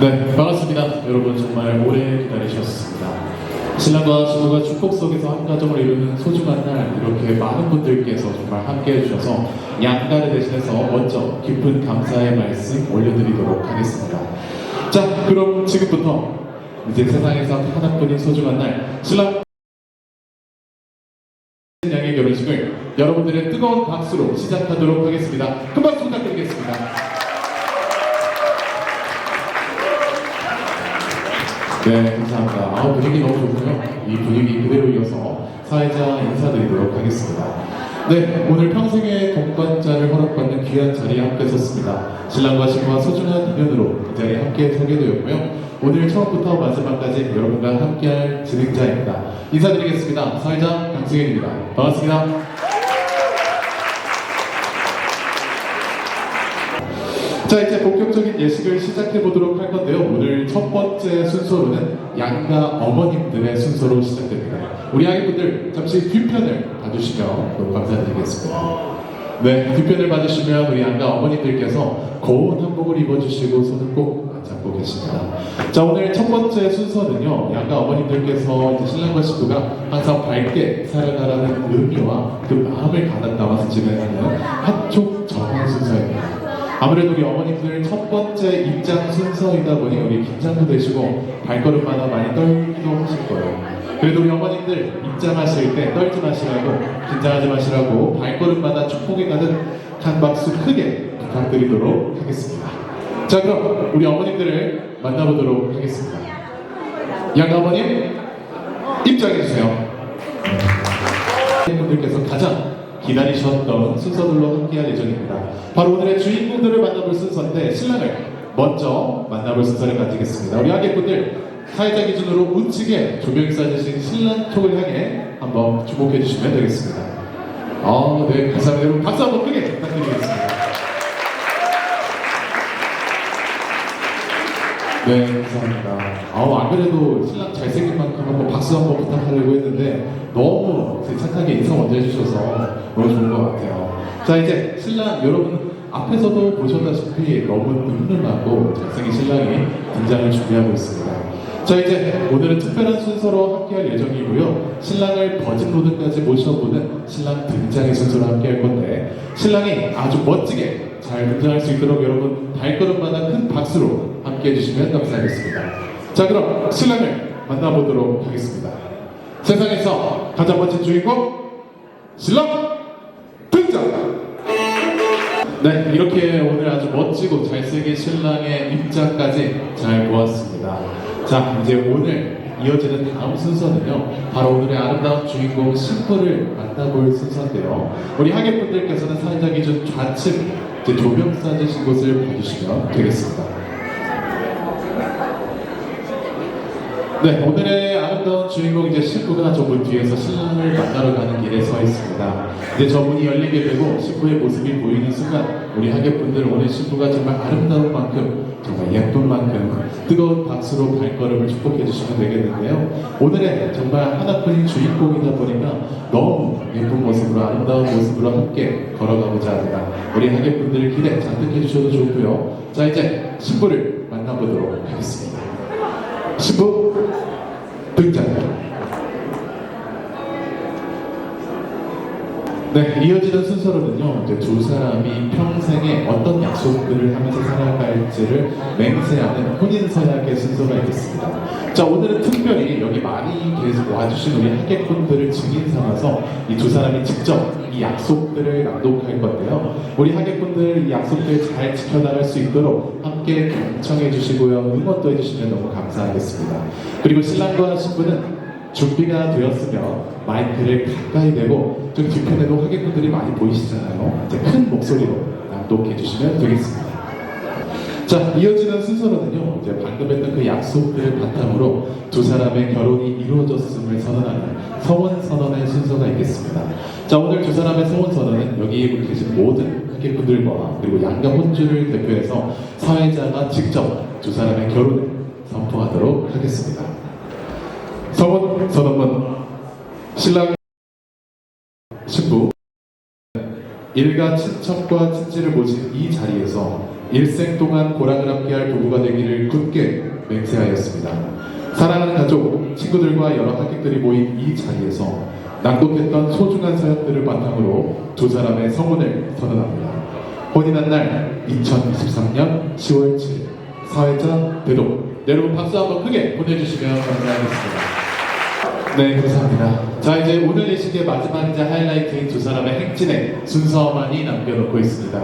네, 반갑습니다. 여러분 정말 오래 기다리셨습니다. 신랑과 신부가 축복 속에서 한 가정을 이루는 소중한 날 이렇게 많은 분들께서 정말 함께 해 주셔서 양가를 대신해서 먼저 깊은 감사의 말씀 올려드리도록 하겠습니다. 자, 그럼 지금부터 이제 세상에서 하나뿐인 소중한 날 신랑 양의 결혼식을 여러분들의 뜨거운 박수로 시작하도록 하겠습니다. 큰 박수 부탁드리겠습니다. 네, 감사합니다. 아, 분위기 너무 좋고요. 이 분위기 그대로 이어서 사회자 인사드리도록 하겠습니다. 네, 오늘 평생의 동반자를 허락받는 귀한 자리에 함께 섰습니다. 신랑과 신부와 소중한 인연으로 이 자리에 함께 서게 되었고요. 오늘 처음부터 마지막까지 여러분과 함께할 진행자입니다. 인사드리겠습니다. 사회자 강승현입니다. 반갑습니다. 자 이제 본격적인 예식을 시작해 보도록 할 건데요. 오늘 첫 번째 순서로는 양가 어머님들의 순서로 시작됩니다. 우리 아기분들 잠시 뒤편을 봐주시면 너무 감사드리겠습니다. 네, 뒤편을 봐주시면 우리 양가 어머님들께서 고운 한복을 입어주시고 손을 꼭 잡고 계십니다. 자 오늘 첫 번째 순서는요. 양가 어머님들께서 이제 신랑과 신부가 항상 밝게 살아가라는 의미와 그 마음을 가득 담아서 진행하는 한쪽 정의 순서입니다. 아무래도 우리 어머님들 첫 번째 입장 순서이다 보니 우리 긴장도 되시고 발걸음마다 많이 떨기도 하실 거예요. 그래도 우리 어머님들 입장하실 때 떨지 마시라고 긴장하지 마시라고 발걸음마다 축복에 가득 한 박수 크게 부탁드리도록 하겠습니다. 자 그럼 우리 어머님들을 만나보도록 하겠습니다. 양 어머님 입장해 주세요. 분들께서 가장 기다리셨던 순서들로 함께할 예정입니다. 바로 오늘의 주인공들을 만나볼 순서인데 신랑을 먼저 만나볼 순서를 가지겠습니다. 우리 하객분들 사회자 기준으로 우측에 조명이 쏴주신 신랑 쪽을 향해 한번 주목해 주시면 되겠습니다. 아, 네, 감사합니다. 여러분 박수 한번 크게 부탁드리겠습니다. 네, 감사합니다. 아우, 안 그래도 신랑 잘생긴 만큼 한번 박수 한번 부탁하려고 했는데 너무 착하게 인사 먼저 해주셔서 좋은 것 같아요. 자, 이제 신랑 여러분 앞에서도 보셨다시피 너무 늠름하고 잘생긴 신랑이 등장을 준비하고 있습니다. 자, 이제 오늘은 특별한 순서로 함께할 예정이고요. 신랑을 버진 로드까지 모셔보는 신랑 등장의 순서로 함께할 건데 신랑이 아주 멋지게 잘 등장할 수 있도록 여러분 발걸음마다 큰 박수로 함께 해 주시면 감사하겠습니다. 자 그럼 신랑을 만나보도록 하겠습니다. 세상에서 가장 멋진 주인공 신랑! 네 이렇게 오늘 아주 멋지고 잘생긴 신랑의 입장까지 잘 보았습니다. 자 이제 오늘 이어지는 다음 순서는요 바로 오늘의 아름다운 주인공 신부를 만나볼 순서인데요 우리 하객분들께서는 사회자 기준 좌측 조명 쏴주신 곳을 봐주시면 되겠습니다. 네, 오늘의 아름다운 주인공 이제 신부가 저문 뒤에서 신랑을 만나러 가는 길에 서 있습니다. 이제 저 문이 열리게 되고 신부의 모습이 보이는 순간 우리 하객분들 오늘 신부가 정말 아름다운 만큼 정말 예쁜 만큼 뜨거운 박수로 발걸음을 축복해 주시면 되겠는데요. 오늘의 정말 하나뿐인 주인공이다 보니까 너무 예쁜 모습으로 아름다운 모습으로 함께 걸어가고자 합니다. 우리 하객분들 기대 잔뜩 해주셔도 좋고요. 자 이제 신부를 만나보도록 하겠습니다. 신부 네, 이어지는 순서로는요, 이제 두 사람이 평생에 어떤 약속들을 하면서 살아갈지를 맹세하는 혼인서약의 순서가 있겠습니다. 자, 오늘은 특별히 여기 많이 계속 와주신 우리 하객분들을 증인 삼아서 이 두 사람이 직접 이 약속들을 낭독할 건데요. 우리 하객분들 이 약속들 잘 지켜나갈 수 있도록 함께 경청해 주시고요. 응원도 해주시면 너무 감사하겠습니다. 그리고 신랑과 신부는 준비가 되었으면 마이크를 가까이 대고 좀 뒤편에도 하객분들이 많이 보이시잖아요. 이제 큰 목소리로 낭독해 주시면 되겠습니다. 자, 이어지는 순서로는요, 이제 방금 했던 그 약속들을 바탕으로 두 사람의 결혼이 이루어졌음을 선언하는 서원 선언의 순서가 있겠습니다. 자, 오늘 두 사람의 서원 선언은 여기 계신 모든 하객분들과 그리고 양가 혼주를 대표해서 사회자가 직접 두 사람의 결혼을 선포하도록 하겠습니다. 서원 선언문 신랑 신부 일가 친척과 친지를 모신 이 자리에서 일생 동안 고락을 함께할 부부가 되기를 굳게 맹세하였습니다. 사랑하는 가족, 친구들과 여러 하객들이 모인 이 자리에서 낭독했던 소중한 사연들을 바탕으로 두 사람의 성혼을 선언합니다. 혼인한 날 2023년 10월 7일 사회자 대동 네, 여러분 박수 한번 크게 보내주시면 감사하겠습니다. 네, 감사합니다. 자, 이제 오늘 예식의 마지막이자 하이라이트인 두 사람의 행진의 순서만이 남겨놓고 있습니다.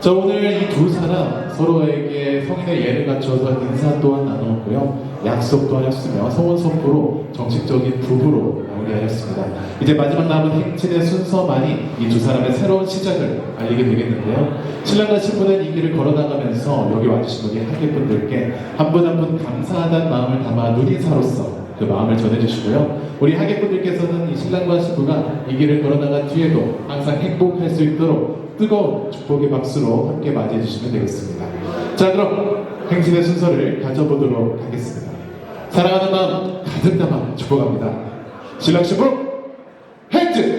자, 오늘 이 두 사람 서로에게 성인의 예를 갖춰서 인사 또한 나누었고요. 약속도 하였으며 성원 선포로 정식적인 부부로 마무리하였습니다. 이제 마지막 남은 행진의 순서만이 이 두 사람의 새로운 시작을 알리게 되겠는데요. 신랑과 신부는 이 길을 걸어나가면서 여기 와주신 우리 하객분들께 한 분 한 분 감사하다는 마음을 담아 눈인사로서 그 마음을 전해주시고요. 우리 하객분들께서는 이 신랑과 신부가 이 길을 걸어나간 뒤에도 항상 행복할 수 있도록 뜨거운 축복의 박수로 함께 맞이해 주시면 되겠습니다. 자, 그럼 행진의 순서를 가져보도록 하겠습니다. 사랑하는 마음 가득 담아 축복합니다. 신랑 신부 행진!